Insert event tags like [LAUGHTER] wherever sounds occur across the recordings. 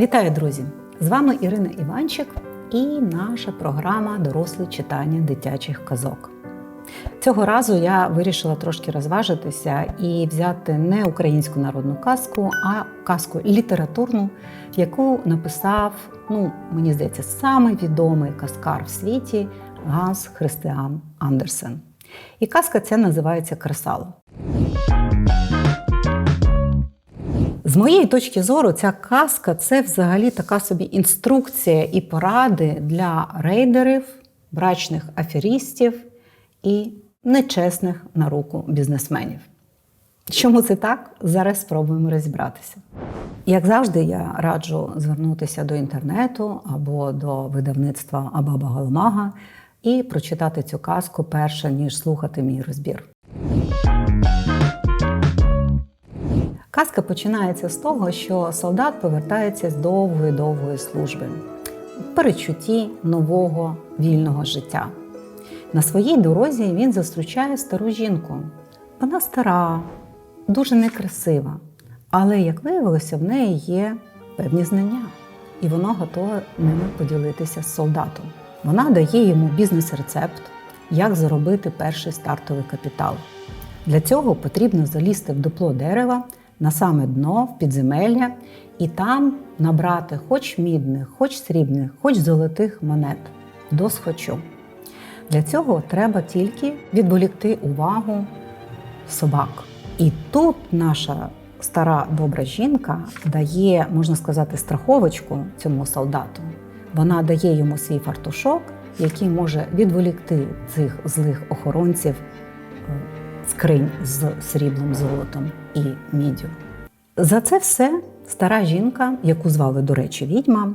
Вітаю, друзі! З вами Ірина Іванчик і наша програма Доросле читання дитячих казок. Цього разу я вирішила трошки розважитися і взяти не українську народну казку, а казку літературну, яку написав, ну, мені здається, самий відомий казкар в світі Ганс Христиан Андерсен. І казка ця називається Кресало. З моєї точки зору, ця казка це взагалі така собі інструкція і поради для рейдерів, брачних аферістів і нечесних на руку бізнесменів. Чому це так? Зараз спробуємо розібратися. Як завжди, я раджу звернутися до інтернету або до видавництва Абаба Галамага і прочитати цю казку перше, ніж слухати мій розбір. Казка починається з того, що солдат повертається з довгої довгої служби в перечутті нового вільного життя. На своїй дорозі він зустрічає стару жінку. Вона стара, дуже некрасива, але, як виявилося, в неї є певні знання, і вона готова ними поділитися з солдатом. Вона дає йому бізнес-рецепт, як заробити перший стартовий капітал. Для цього потрібно залізти в дупло дерева на саме дно, в підземелля, і там набрати хоч мідних, хоч срібних, хоч золотих монет до схочу. Для цього треба тільки відволікти увагу собак. І тут наша стара добра жінка дає, можна сказати, страховочку цьому солдату. Вона дає йому свій фартушок, який може відволікти цих злих охоронців е, скринь з сріблом, золотом і міддю. За це все стара жінка, яку звали, до речі, відьма,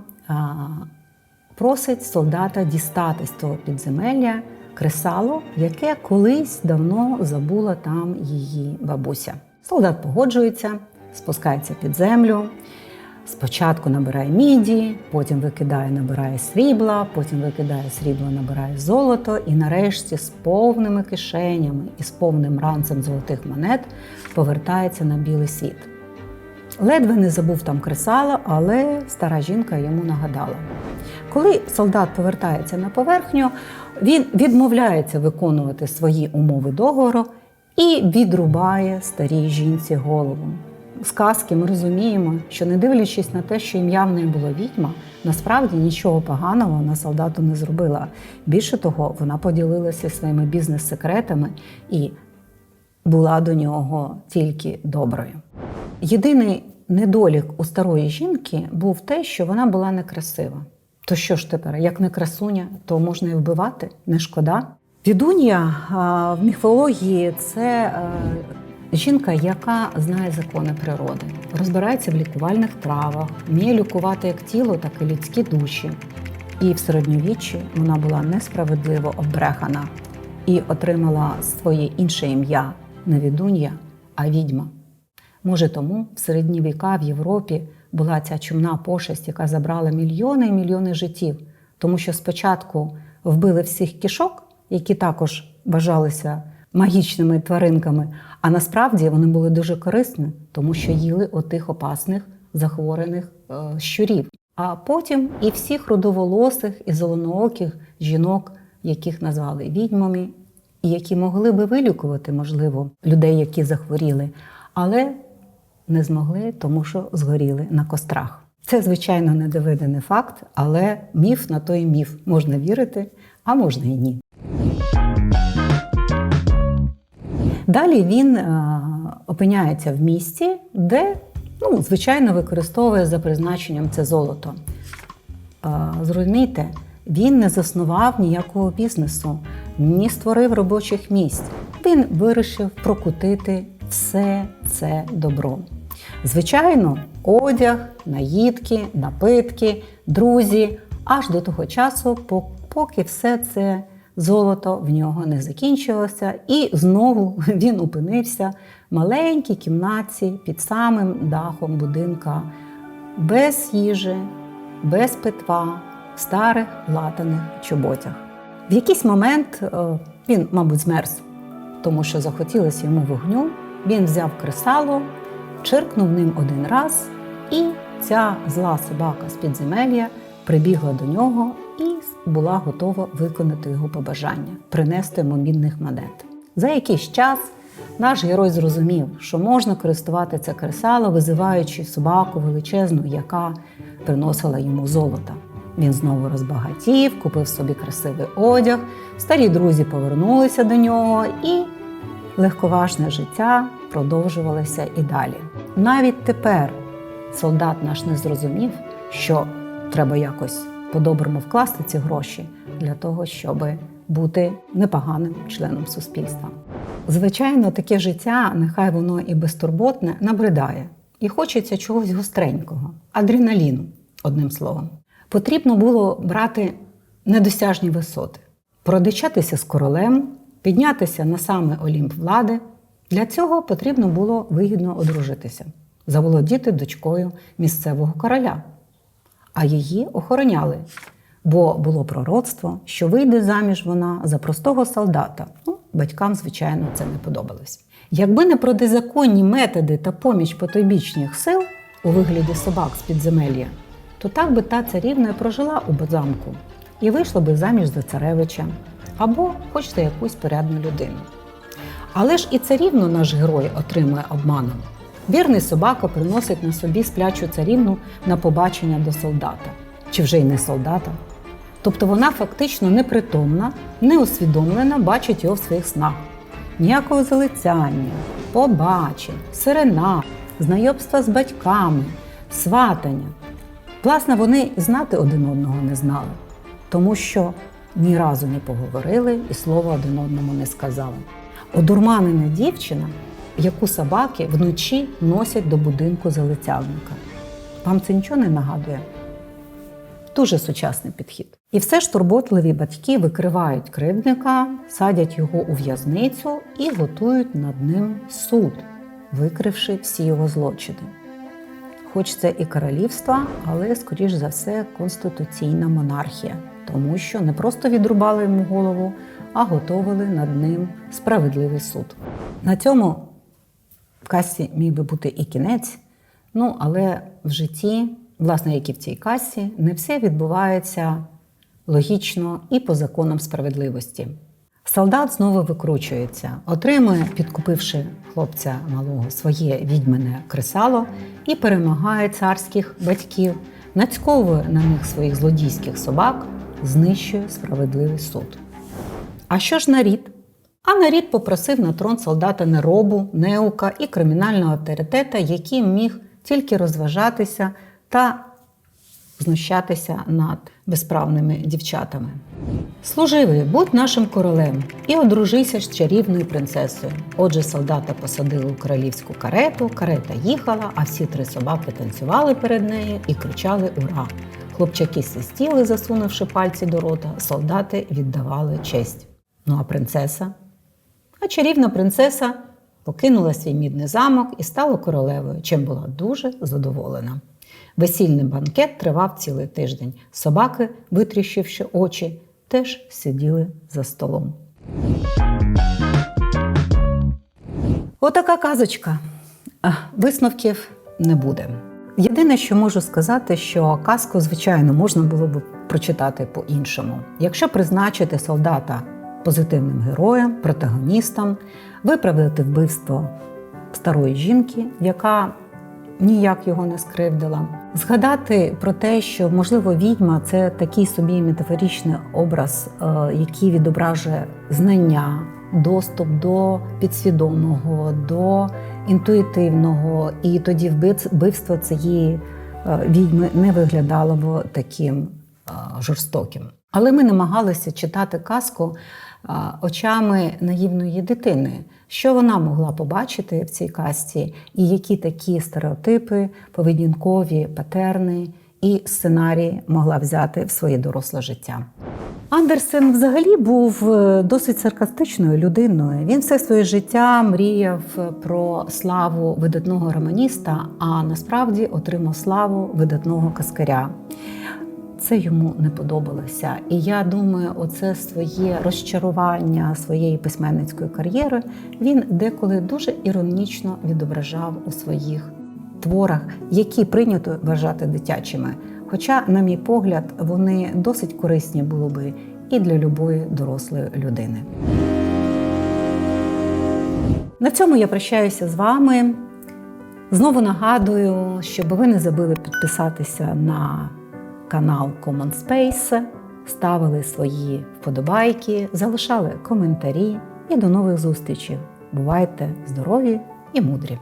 просить солдата дістати з того підземелля кресало, яке колись давно забула там її бабуся. Солдат погоджується, спускається під землю. Спочатку набирає міді, потім викидає, набирає срібла, потім викидає срібло, набирає золото, і нарешті з повними кишенями і з повним ранцем золотих монет повертається на білий світ. Ледве не забув там кресало, але стара жінка йому нагадала. Коли солдат повертається на поверхню, він відмовляється виконувати свої умови договору і відрубає старій жінці голову. З казки ми розуміємо, що не дивлячись на те, що ім'я в неї було відьма, насправді нічого поганого вона солдату не зробила. Більше того, вона поділилася своїми бізнес-секретами і була до нього тільки доброю. Єдиний недолік у старої жінки був те, що вона була некрасива. То що ж тепер, як не красуня, то можна і вбивати, не шкода. Відун'я в міфології це жінка, яка знає закони природи, розбирається в лікувальних травах, вміє лікувати як тіло, так і людські душі. І в середньовіччі вона була несправедливо обрехана і отримала своє інше ім'я не відун'я, а відьма. Може, тому в середні віка в Європі була ця чумна пошесть, яка забрала мільйони і мільйони життів, тому що спочатку вбили всіх кішок, які також вважалися магічними тваринками, а насправді вони були дуже корисні, тому що їли отих опасних захворених е, щурів. А потім і всіх рудоволосих і зеленооких жінок, яких назвали відьмами, і які могли би вилікувати, можливо, людей, які захворіли, але не змогли, тому що згоріли на кострах. Це, звичайно, недоведений факт, але міф на той міф можна вірити, а можна і ні. Далі він е, опиняється в місті, де, ну, звичайно, використовує за призначенням це золото. Е, зрозумійте, він не заснував ніякого бізнесу, ні створив робочих місць. Він вирішив прокутити все це добро. Звичайно, одяг, наїдки, напитки, друзі, аж до того часу, поки все це золото в нього не закінчилося, і знову [LAUGHS] він опинився в маленькій кімнаті під самим дахом будинка, без їжі, без питва, в старих латаних чоботях. В якийсь момент е, він, мабуть, змерз, тому що захотілося йому вогню. Він взяв кресало, чиркнув ним один раз і ця зла собака з підземелля прибігла до нього була готова виконати його побажання принести йому мідних монет. За якийсь час наш герой зрозумів, що можна користувати це кресало, визиваючи собаку величезну, яка приносила йому золото. Він знову розбагатів, купив собі красивий одяг. Старі друзі повернулися до нього, і легковажне життя продовжувалося і далі. Навіть тепер солдат наш не зрозумів, що треба якось по-доброму вкласти ці гроші для того, щоб бути непоганим членом суспільства. Звичайно, таке життя, нехай воно і безтурботне, набридає, і хочеться чогось гостренького, адреналіну, одним словом. Потрібно було брати недосяжні висоти, продичатися з королем, піднятися на саме олімп влади. Для цього потрібно було вигідно одружитися, заволодіти дочкою місцевого короля. А її охороняли, бо було пророцтво, що вийде заміж вона за простого солдата. Ну, батькам, звичайно, це не подобалось. Якби не протизаконні методи та поміч потойбічних сил у вигляді собак з підземелля, то так би та царівна прожила у замку і вийшла би заміж за царевича або хоч за якусь порядну людину. Але ж і царівну наш герой отримує обманом. Вірний собака приносить на собі сплячу царівну на побачення до солдата, чи вже й не солдата. Тобто вона фактично непритомна, неусвідомлена, бачить його в своїх снах. Ніякого залицяння, побачень, сирена, знайомства з батьками, сватання. Власне, вони знати один одного не знали, тому що ні разу не поговорили і слова один одному не сказали. Одурманена дівчина, яку собаки вночі носять до будинку залицяльника. Вам це нічого не нагадує? Дуже сучасний підхід. І все ж турботливі батьки викривають кривдника, садять його у в'язницю і готують над ним суд, викривши всі його злочини. Хоч це і королівство, але, скоріш за все, конституційна монархія, тому що не просто відрубали йому голову, а готовили над ним справедливий суд. На цьому в касі міг би бути і кінець, ну але в житті, власне, як і в цій касі, не все відбувається логічно і по законам справедливості. Солдат знову викручується, отримує, підкупивши хлопця малого своє відьмине кресало і перемагає царських батьків, нацьковує на них своїх злодійських собак, знищує справедливий суд. А що ж нарід? А нарід попросив на трон солдата неробу, неука і кримінального авторитета, який міг тільки розважатися та знущатися над безправними дівчатами. Служивий, будь нашим королем і одружися з чарівною принцесою. Отже, солдата посадили у королівську карету, карета їхала, а всі три собаки танцювали перед нею і кричали Ура! Хлопчаки свистіли, засунувши пальці до рота, солдати віддавали честь. Ну а принцеса? А чарівна принцеса покинула свій мідний замок і стала королевою, чим була дуже задоволена. Весільний банкет тривав цілий тиждень. Собаки, витріщивши очі, теж сиділи за столом. Отака казочка. Висновків не буде. Єдине, що можу сказати, що казку, звичайно, можна було б прочитати по-іншому. Якщо призначити солдата позитивним героєм, протагоністом, виправдати вбивство старої жінки, яка ніяк його не скривдила. Згадати про те, що можливо відьма це такий собі метафоричний образ, е, який відображує знання, доступ до підсвідомого, до інтуїтивного, і тоді вбивство цієї е, відьми не виглядало б таким е, жорстоким. Але ми намагалися читати казку очами наївної дитини, що вона могла побачити в цій казці, і які такі стереотипи, поведінкові патерни і сценарії могла взяти в своє доросле життя. Андерсен взагалі був е, досить саркастичною людиною. Він все своє життя мріяв про славу видатного романіста, а насправді отримав славу видатного каскаря це йому не подобалося. І я думаю, оце своє розчарування своєї письменницької кар'єри він деколи дуже іронічно відображав у своїх творах, які прийнято вважати дитячими. Хоча, на мій погляд, вони досить корисні було би і для любої дорослої людини. На цьому я прощаюся з вами. Знову нагадую, щоб ви не забули підписатися на канал Common Space, ставили свої вподобайки, залишали коментарі і до нових зустрічей. Бувайте здорові і мудрі!